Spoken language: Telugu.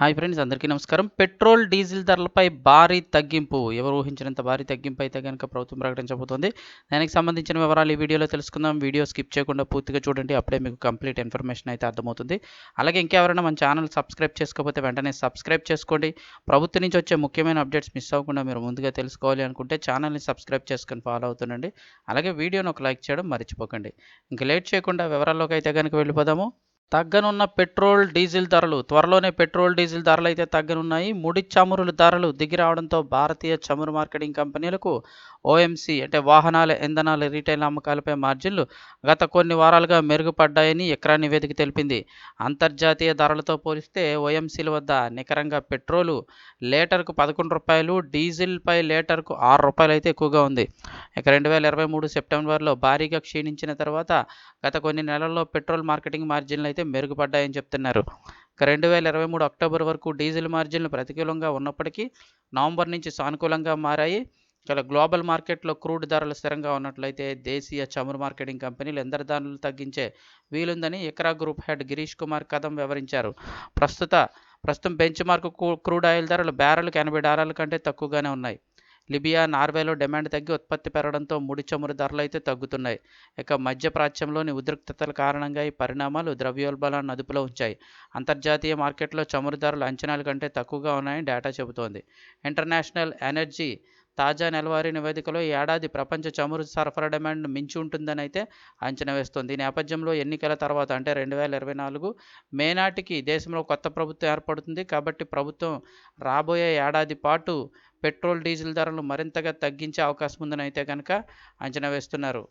హాయ్ ఫ్రెండ్స్ అందరికీ నమస్కారం. పెట్రోల్ డీజిల్ ధరలపై భారీ తగ్గింపు. ఎవరు ఊహించినంత భారీ తగ్గింపు అయితే కనుక ప్రభుత్వం ప్రకటించబోతోంది. దానికి సంబంధించిన వివరాలు ఈ వీడియోలో తెలుసుకుందాం. వీడియో స్కిప్ చేయకుండా పూర్తిగా చూడండి. అప్పుడే మీకు కంప్లీట్ ఇన్ఫర్మేషన్ అయితే అర్థమవుతుంది. అలాగే ఇంకెవరైనా మన ఛానల్ సబ్స్క్రైబ్ చేసుకోకపోతే వెంటనే సబ్స్క్రైబ్ చేసుకోండి. ప్రభుత్వం నుంచి వచ్చే ముఖ్యమైన అప్డేట్స్ మిస్ అవ్వకుండా మీరు ముందుగా తెలుసుకోవాలి అనుకుంటే ఛానల్ని సబ్స్క్రైబ్ చేసుకొని ఫాలో అవుతుండండి. అలాగే వీడియోని ఒక లైక్ చేయడం మర్చిపోకండి. ఇంక లేట్ చేయకుండా వివరాల్లోకి అయితే కనుక వెళ్ళిపోదాము. తగ్గనున్న పెట్రోల్ డీజిల్ ధరలు. త్వరలోనే పెట్రోల్ డీజిల్ ధరలు అయితే తగ్గనున్నాయి. ముడి చమురుల ధరలు దిగి రావడంతో భారతీయ చమురు మార్కెటింగ్ కంపెనీలకు ఓఎంసీ అంటే వాహనాల ఇంధనాల రీటైల్ అమ్మకాలపై మార్జిన్లు గత కొన్ని వారాలుగా మెరుగుపడ్డాయని ఎక్రా నివేదిక తెలిపింది. అంతర్జాతీయ ధరలతో పోలిస్తే ఓఎంసీల వద్ద నికరంగా పెట్రోలు లీటర్కు పదకొండు రూపాయలు డీజిల్పై లీటర్కు ఆరు రూపాయలు అయితే ఎక్కువగా ఉంది. ఇక రెండు వేల ఇరవై మూడు సెప్టెంబర్లో భారీగా క్షీణించిన తర్వాత గత కొన్ని నెలల్లో పెట్రోల్ మార్కెటింగ్ మార్జిన్లు అయితే మెరుగుపడ్డాయని చెప్తున్నారు. రెండు వేల ఇరవై మూడు అక్టోబర్ వరకు డీజిల్ మార్జిన్లు ప్రతికూలంగా ఉన్నప్పటికీ నవంబర్ నుంచి సానుకూలంగా మారాయి. ఇక్కడ గ్లోబల్ మార్కెట్లో క్రూడ్ ధరలు స్థిరంగా ఉన్నట్లయితే దేశీయ చమురు మార్కెటింగ్ కంపెనీలు ఇంధన తగ్గించే వీలుందని ఇక్రా గ్రూప్ హెడ్ గిరీష్ కుమార్ కదం వివరించారు. ప్రస్తుత ప్రస్తుతం బెంచ్ మార్క్ క్రూడ్ ఆయిల్ ధరలు బ్యారెల్కి ఎనభై డాలర్ల కంటే తక్కువగానే ఉన్నాయి. లిబియా నార్వేలో డిమాండ్ తగ్గి ఉత్పత్తి పెరగడంతో ముడి చమురు ధరలు అయితే తగ్గుతున్నాయి. ఇక మధ్యప్రాచ్యంలోని ఉద్రిక్తతల కారణంగా ఈ పరిణామాలు ద్రవ్యోల్బణాన్ని అదుపులో ఉంచాయి. అంతర్జాతీయ మార్కెట్లో చమురు ధరలు అంచనాల కంటే తక్కువగా ఉన్నాయని డేటా చెబుతోంది. ఇంటర్నేషనల్ ఎనర్జీ తాజా నెలవారీ నివేదికలో ఈ ఏడాది ప్రపంచ చమురు సరఫరా డిమాండ్ మించి ఉంటుందని అయితే అంచనా వేస్తుంది. ఈ నేపథ్యంలో ఎన్నికల తర్వాత అంటే రెండు వేల ఇరవై నాలుగు మే నాటికి దేశంలో కొత్త ప్రభుత్వం ఏర్పడుతుంది. కాబట్టి ప్రభుత్వం రాబోయే ఏడాది పాటు పెట్రోల్ డీజిల్ ధరలు మరింతగా తగ్గించే అవకాశం ఉందని అయితే కనుక అంచనా వేస్తున్నారు.